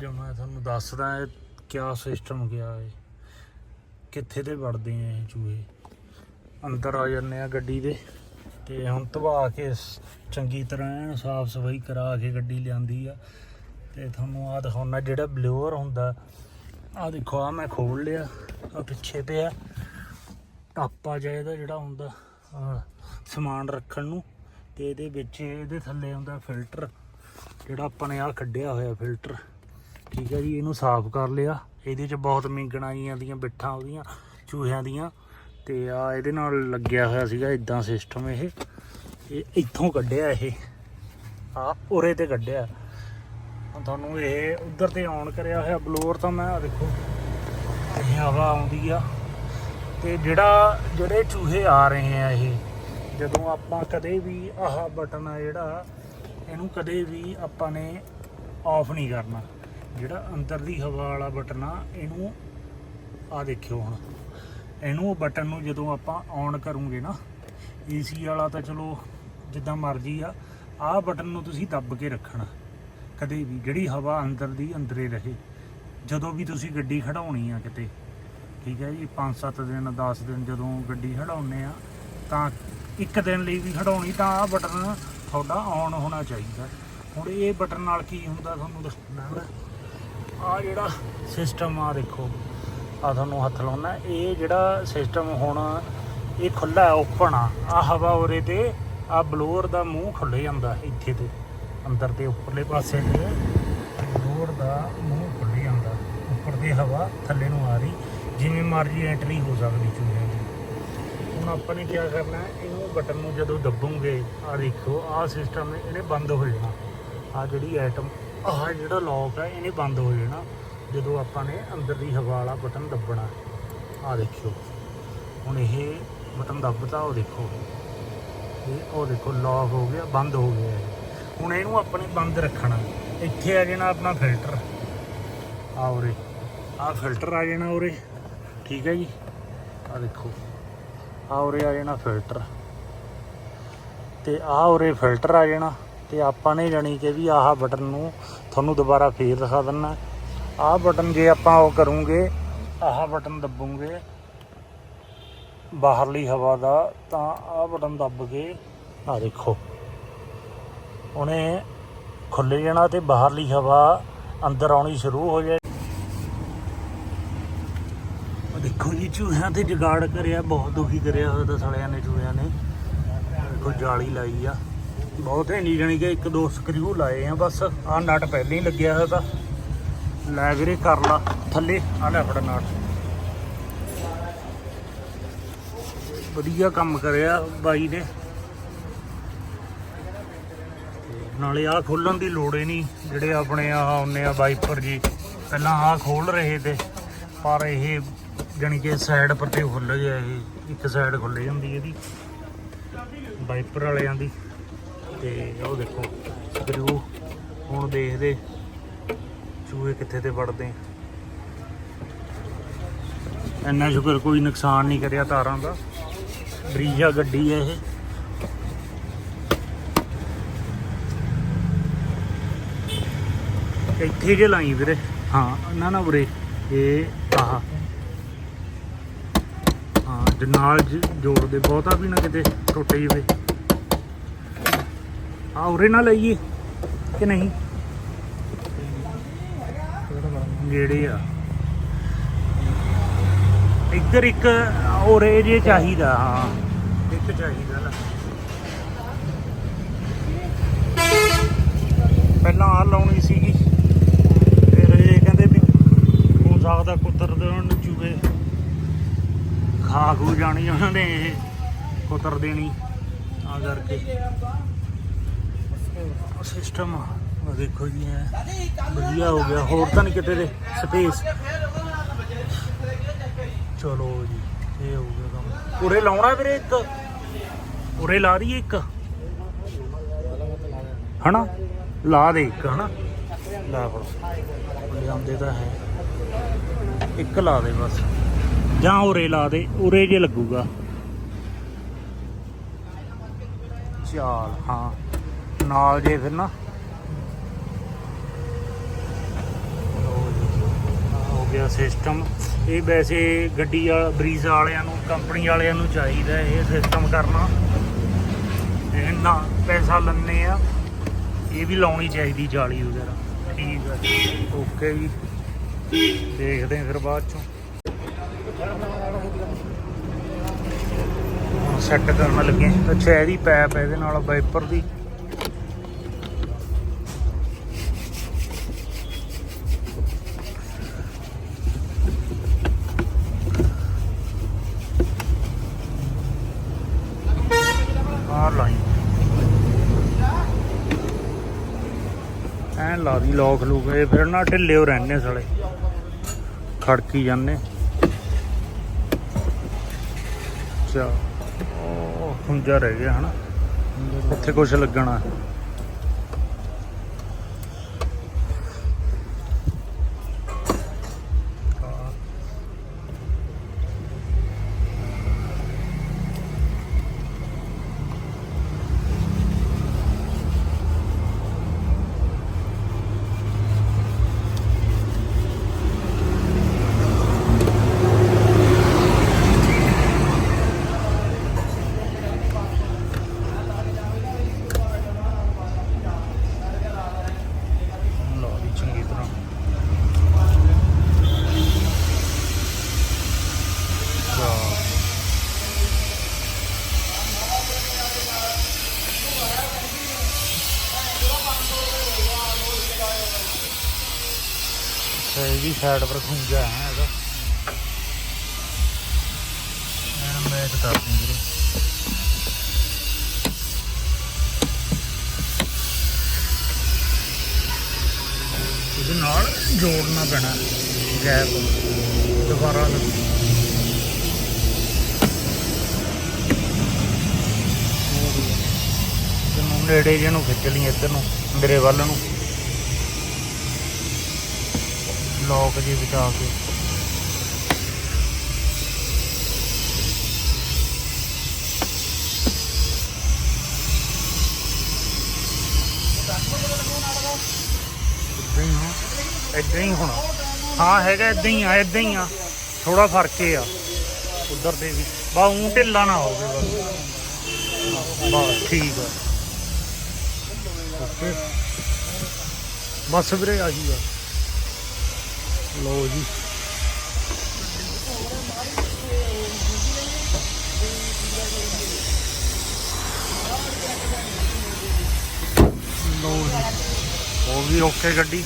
ਜੋ ਮੈਂ ਤੁਹਾਨੂੰ ਦੱਸਦਾ ਇਹ ਕਿਆ ਸਿਸਟਮ ਗਿਆ ਹੈ ਕਿੱਥੇ ਤੇ ਵੜਦੇ ਆ ਇਹ ਚੂਹੇ? ਅੰਦਰ ਆ ਜਾਂਦੇ ਆ ਗੱਡੀ ਦੇ। ਤੇ ਹੁਣ ਧਵਾ ਕੇ ਚੰਗੀ ਤਰ੍ਹਾਂ ਐਨ ਸਾਫ਼ ਸਫ਼ਾਈ ਕਰਾ ਕੇ ਗੱਡੀ ਲਿਆਂਦੀ ਆ। ਤੇ ਤੁਹਾਨੂੰ ਆ ਦਿਖਾਉਣਾ ਜਿਹੜਾ ਬਲੂਅਰ ਹੁੰਦਾ। ਆ ਦੇਖੋ ਆ ਮੈਂ ਖੋਲ ਲਿਆ। ਆ ਪਿੱਛੇ ਪਿਆ। ਟਾਪਾ ਜਿਹਾ ਇਹਦਾ ਜਿਹੜਾ ਹੁੰਦਾ ਸਮਾਨ ਰੱਖਣ ਨੂੰ। ਤੇ ਇਹਦੇ ਵਿੱਚ, ਇਹਦੇ ਥੱਲੇ ਹੁੰਦਾ ਫਿਲਟਰ ਜਿਹੜਾ ਆਪਾਂ ਨੇ ਆ ਕੱਢਿਆ ਹੋਇਆ ਫਿਲਟਰ ਠੀਕ ਹੈ ਜੀ, ਇਹਨੂੰ ਸਾਫ਼ ਕਰ ਲਿਆ। ਇਹਦੇ ਚ ਬਹੁਤ ਮਿੰਗਣਾਈਆਂ ਦੀਆਂ ਬਿੱਠਾਂ ਉਹਦੀਆਂ, ਚੂਹਿਆਂ ਦੀਆਂ। ਤੇ ਆ ਇਹਦੇ ਨਾਲ ਲੱਗਿਆ ਹੋਇਆ ਸੀਗਾ ਇਦਾਂ ਸਿਸਟਮ ਇਹ। ਇਹ ਇੱਥੋਂ ਕੱਢਿਆ ਇਹ। ਆ ਉਰੇ ਤੇ ਕੱਢਿਆ। ਤੁਹਾਨੂੰ ਇਹ ਉਧਰ ਤੇ ਆਨ ਕਰਿਆ ਹੋਇਆ ਬਲੋਰ ਤਾਂ ਮੈਂ, ਆ ਦੇਖੋ। ਇਹ ਹਵਾ ਆਉਂਦੀ ਆ। ਤੇ ਜਿਹੜਾ, ਜਿਹੜੇ ਚੂਹੇ ਆ ਰਹੇ ਆ ਇਹ, ਜਦੋਂ ਆਪਾਂ ਕਦੇ ਵੀ ਆਹ ਬਟਨ ਆ ਜਿਹੜਾ, ਇਹਨੂੰ ਕਦੇ ਵੀ ਆਪਾਂ ਨੇ ਆਫ ਨਹੀਂ ਕਰਨਾ। ਜਿਹੜਾ ਅੰਦਰ ਦੀ ਹਵਾ ਵਾਲਾ ਬਟਨ ਆ, ਇਹਨੂੰ ਆ ਦੇਖਿਓ ਹੁਣ। ਇਹਨੂੰ ਉਹ ਬਟਨ ਨੂੰ ਜਦੋਂ ਆਪਾਂ ਔਨ ਕਰੂਗੇ ਨਾ ਏਸੀ ਵਾਲਾ ਤਾਂ ਚਲੋ ਜਿੱਦਾਂ ਮਰਜ਼ੀ ਆ, ਆਹ ਬਟਨ ਨੂੰ ਤੁਸੀਂ ਦੱਬ ਕੇ ਰੱਖਣਾ। ਕਦੇ ਵੀ ਜਿਹੜੀ ਹਵਾ ਅੰਦਰ ਦੀ ਅੰਦਰੇ ਰਹੇ। ਜਦੋਂ ਵੀ ਤੁਸੀਂ ਗੱਡੀ ਖੜਾਉਣੀ ਆ ਕਿਤੇ, ਠੀਕ ਹੈ ਜੀ 5-7 ਦਿਨ 10 ਦਿਨ ਜਦੋਂ ਗੱਡੀ ਖੜਾਉਨੇ ਆ, ਤਾਂ ਇੱਕ ਦਿਨ ਲਈ ਵੀ ਖੜਾਉਣੀ, ਤਾਂ ਆਹ ਬਟਨ ਤੁਹਾਡਾ ਔਨ ਹੋਣਾ ਚਾਹੀਦਾ। ਹੁਣ ਇਹ ਬਟਨ ਨਾਲ ਕੀ ਹੁੰਦਾ, ਤੁਹਾਨੂੰ ਦੱਸਣਾ ਆ ਜਿਹੜਾ ਸਿਸਟਮ ਆ ਦੇਖੋ ਆ ਤੁਹਾਨੂੰ ਹੱਥ ਲਾਉਣਾ। ਇਹ ਜਿਹੜਾ ਸਿਸਟਮ ਹੁਣ ਇਹ ਖੁੱਲਾ ਓਪਨ ਆ। ਆ ਹਵਾ ਉਰੇ ਤੇ ਆ ਬਲੋਅਰ ਦਾ ਮੂੰਹ ਖੁੱਲ ਜਾਂਦਾ ਇੱਥੇ ਤੇ। ਅੰਦਰ ਦੇ ਉੱਪਰਲੇ ਪਾਸੇ ਤੇ ਬਲੋਅਰ ਦਾ ਮੂੰਹ ਖੁੱਲ ਜਾਂਦਾ। ਉੱਪਰ ਦੀ ਹਵਾ ਥੱਲੇ ਨੂੰ ਆ ਰਹੀ। ਜਿਵੇਂ ਮਰਜ਼ੀ ਐਂਟਰੀ ਹੋ ਸਕਦੀ ਚੂਹਿਆਂ ਦੀ। ਹੁਣ ਆਪਾਂ ਨੇ ਕੀ ਕਰਨਾ ਇਹਨੂੰ ਬਟਨ ਨੂੰ ਜਦੋਂ ਦੱਬੂਗੇ ਆ ਦੇਖੋ ਆ ਸਿਸਟਮ ਇਹਨੇ ਬੰਦ ਹੋ ਜਾਣਾ। ਆ ਜਿਹੜੀ ਆਈਟਮ ਆਹ ਜਿਹੜਾ ਲੌਕ ਹੈ ਇਹਨੇ ਬੰਦ ਹੋ ਜਾਣਾ। ਜਦੋਂ ਆਪਾਂ ਨੇ ਅੰਦਰ ਦੀ ਹਵਾ ਵਾਲਾ ਬਟਨ ਦੱਬਣਾ ਆ ਦੇਖਿਓ। ਹੁਣ ਇਹ ਬਟਨ ਦੱਬਤਾ, ਉਹ ਦੇਖੋ। ਇਹ, ਉਹ ਦੇਖੋ ਲੌਕ ਹੋ ਗਿਆ, ਬੰਦ ਹੋ ਗਿਆ ਹੁਣ ਇਹਨੂੰ ਆਪਣੇ ਬੰਦ ਰੱਖਣਾ। ਇੱਥੇ ਆ ਜਾਣਾ ਆਪਣਾ ਫਿਲਟਰ ਆ ਉਰੇ। ਆ ਫਿਲਟਰ ਆ ਜਾਣਾ ਉਰੇ। ਠੀਕ ਹੈ ਜੀ? ਆ ਦੇਖੋ। ਆ ਉਰੇ ਆ ਜਾਣਾ ਫਿਲਟਰ ਤੇ ਆ ਉਰੇ ਫਿਲਟਰ ਆ ਜਾਣਾ। ਤੇ ਆਪਾਂ ਨੇ ਜਾਣੀ ਕਿ ਵੀ ਆਹ ਬਟਨ ਨੂੰ ਤੁਹਾਨੂੰ ਦੁਬਾਰਾ ਫੇਰ ਦਿਖਾ ਦਿੰਨਾ ਆਹ ਬਟਨ ਜੇ ਆਪਾਂ ਉਹ ਕਰੂੰਗੇ, ਆਹ ਬਟਨ ਦੱਬੂਗੇ, ਬਾਹਰਲੀ ਹਵਾ ਦਾ, ਤਾਂ ਆਹ ਬਟਨ ਦੱਬ ਕੇ ਆ ਦੇਖੋ। ਉਹਨੇ ਖੁੱਲੇ ਜਾਣਾ ਤੇ ਬਾਹਰਲੀ ਹਵਾ ਅੰਦਰ ਆਉਣੀ ਸ਼ੁਰੂ ਹੋ ਜਾਏ। ਦੇਖੋ ਜੀ, ਚੂਹਿਆਂ ਤੇ ਜਗਾੜ ਕਰਿਆ, ਬਹੁਤ ਦੁਖੀ ਕਰਿਆ ਹੋਇਆ ਤਾਂ ਸਾਲਿਆਂ ਨੇ, ਚੂਹਿਆਂ ਨੇ। ਦੇਖੋ, ਜਾਲੀ ਲਾਈ ਆ। ਬਹੁਤ ਹੈ ਨਹੀਂ ਜਾਣੀ ਕਿ ਇੱਕ ਦੋ ਸਕਰੂ ਲਾਏ ਆ ਬਸ। ਆ ਨਟ ਪਹਿਲਾਂ ਹੀ ਲੱਗਿਆ ਹੋਇਆ ਤਾਂ ਲੈ ਵੀਰੇ, ਕਰ ਲਾ। ਥੱਲੇ ਆ ਲੈ ਫੜਾ ਨਟ ਵਧੀਆ ਕੰਮ ਕਰਿਆ ਬਾਈ ਨੇ। ਨਾਲੇ ਆ ਖੋਲਣ ਦੀ ਲੋੜ ਹੀ ਨਹੀਂ, ਜਿਹੜੇ ਆਪਣੇ ਆ ਆਉਨੇ ਆ ਵਾਈਪਰ ਜੀ। ਪਹਿਲਾਂ ਆ ਖੋਲ ਰਹੇ ਤੇ, ਪਰ ਇਹ ਜਾਣੀ ਕਿ ਸਾਈਡ ਪਰ ਤੇ ਖੁੱਲ ਗਿਆ ਇਹ। ਇੱਕ ਸਾਈਡ ਖੁੱਲ ਜਾਂਦੀ ਇਹਦੀ। ਵਾਈਪਰ ਵਾਲਿਆਂ ਦੀ। ਤੇ ਉਹ ਦੇਖੋ ਸਕਰੂ ਹੁਣ ਦੇਖਦੇ ਚੂਹੇ ਕਿੱਥੇ ਤੇ ਵੜਦੇ ਇੰਨਾ ਸ਼ੁਕਰ ਕੋਈ ਨੁਕਸਾਨ ਨਹੀਂ ਕਰਿਆ ਤਾਰਾਂ ਦਾ। ਬਰੀਜਾ ਗੱਡੀ ਹੈ ਇਹ। ਇੱਥੇ ਜੇ ਲਾਈ ਵੀਰੇ। ਹਾਂ, ਨਾ ਨਾ ਉਰੇ। ਇਹ, ਆਹ। ਹਾਂ ਦੇ ਨਾਲ ਜ- ਬਹੁਤਾ ਵੀ ਨਾ ਕਿਤੇ ਟੁੱਟ ਜਵੇ। ਆ ਉਰੇ ਨਾ ਲਈਏ ਕਿ ਨਹੀਂ? ਨੇੜੇ ਆ। ਇੱਧਰ ਇੱਕ ਉਰੇ ਜੇ ਚਾਹੀਦਾ ਹਾਂ। ਇੱਕ ਚਾਹੀਦਾ ਨਾ। ਪਹਿਲਾਂ ਆ ਲਾਉਣੀ ਸੀਗੀ ਫਿਰ ਇਹ ਕਹਿੰਦੇ ਵੀ ਹੋ ਸਕਦਾ ਕੁੱਤਰ ਦੇਣ ਨੂੰ ਚੂਹੇ ਖਾ ਖੂ ਜਾਣੀ ਉਹਨਾਂ ਨੇ ਇਹ ਕੁੱਤਰ ਦੇਣੀ ਆ ਕਰਕੇ। ਸਿਸਟਮ ਆ। ਦੇਖੋ ਜੀ ਇਹ ਵਧੀਆ ਹੋ ਗਿਆ। ਹੋਰ ਤਾਂ ਨਹੀਂ ਕਿਤੇ ਦੇ ਸਪੇਸ ਚਲੋ ਜੀ, ਇਹ ਹੋ ਗਿਆ ਕੰਮ। ਉਰੇ ਲਾਉਣਾ ਵੀਰੇ ਇੱਕ? ਉਰੇ ਲਾ ਦਈਏ ਇੱਕ? ਹਨਾ? ਲਾ ਦੇ ਇੱਕ, ਹਨਾ? ਲਾ ਫੜ। ਲਿਆਉਂਦੇ ਤਾਂ ਹੈ। ਇੱਕ ਲਾ ਦੇ ਬਸ। ਜਾਂ ਉਰੇ ਲਾ ਦੇ। ਉਰੇ ਜੇ ਲੱਗੂਗਾ। ਚਾਲ, ਹਾਂ। ਨਾਲ ਜੇ ਫਿਰ ਨਾ। ਹੋ ਗਿਆ ਸਿਸਟਮ ਇਹ ਵੈਸੇ ਗੱਡੀ ਵਾਲਾ, ਬਰੀਜ਼ ਵਾਲਿਆਂ ਨੂੰ, ਕੰਪਨੀ ਵਾਲਿਆਂ ਨੂੰ ਚਾਹੀਦਾ ਇਹ ਸਿਸਟਮ ਕਰਨਾ। ਇੰਨਾ ਪੈਸਾ ਲੰਨੇ ਆ, ਇਹ ਵੀ ਲਾਉਣੀ ਚਾਹੀਦੀ ਜਾਲੀ ਵਗੈਰਾ। ਠੀਕ ਹੈ ਓਕੇ ਜੀ। ਦੇਖਦੇ ਹਾਂ ਫਿਰ ਬਾਅਦ ਚੋਂ। ਸੈੱਟ ਕਰਨ ਲੱਗੇ। ਅੱਛਾ, ਇਹਦੀ ਪੈਪ ਇਹਦੇ ਨਾਲ ਵਾਈਪਰ ਦੀ ਆਹ ਲਾਈ ਐ ਲਾ ਦੀ ਲੋਕ ਲੂਕ, ਇਹ ਫਿਰ ਨਾ ਢਿੱਲੇ ਹੋ ਰਹਿੰਦੇ ਸਾਲੇ। ਖੜਕੀ ਜਾਂਦੇ। ਚਾ ਉਹ ਖੁੰਝਾ ਰਹਿ ਗਿਆ ਹਨਾ। ਉੱਥੇ ਕੁਝ ਲੱਗਣਾ। ਸਹੀ ਜੀ ਸਾਈਡ ਪਰ ਖੁੰਝਾ ਹੈ ਇਹਦਾ। ਮੈਂ ਮੈਚ ਕਰ ਦੂੰ ਵੀਰੇ। ਇਹਦੇ ਨਾਲ ਜੋੜਨਾ ਪੈਣਾ ਗੈਪ ਦੁਬਾਰਾ ਨੇੜੇ ਜਿਹੇ ਨੂੰ ਖਿੱਚ ਲਈ ਇੱਧਰ ਨੂੰ, ਮੇਰੇ ਵੱਲ ਨੂੰ। ਲੋਕ ਜੀ ਬਚਾ ਕੇ। ਇਦਾਂ ਹੀ ਹੋਣਾ ਹਾਂ ਹੈਗਾ ਇਦਾਂ ਹੀ ਆ, ਇਦਾਂ ਹੀ ਆ। ਥੋੜਾ ਫ਼ਰਕ ਹੀ ਆ, ਉਧਰ ਦੇ ਵੀ। ਬਾ ਉਂ ਢਿੱਲਾ ਨਾ ਹੋਵੇ ਬਸ। ਬਸ ਠੀਕ ਆ। ਬਸ ਵੀਰੇ ਆਹੀ ਆ। ਲੋ ਜੀ। ਲੋ ਜੀ। ਉਹ ਵੀ ਓਕੇ ਗੱਡੀ?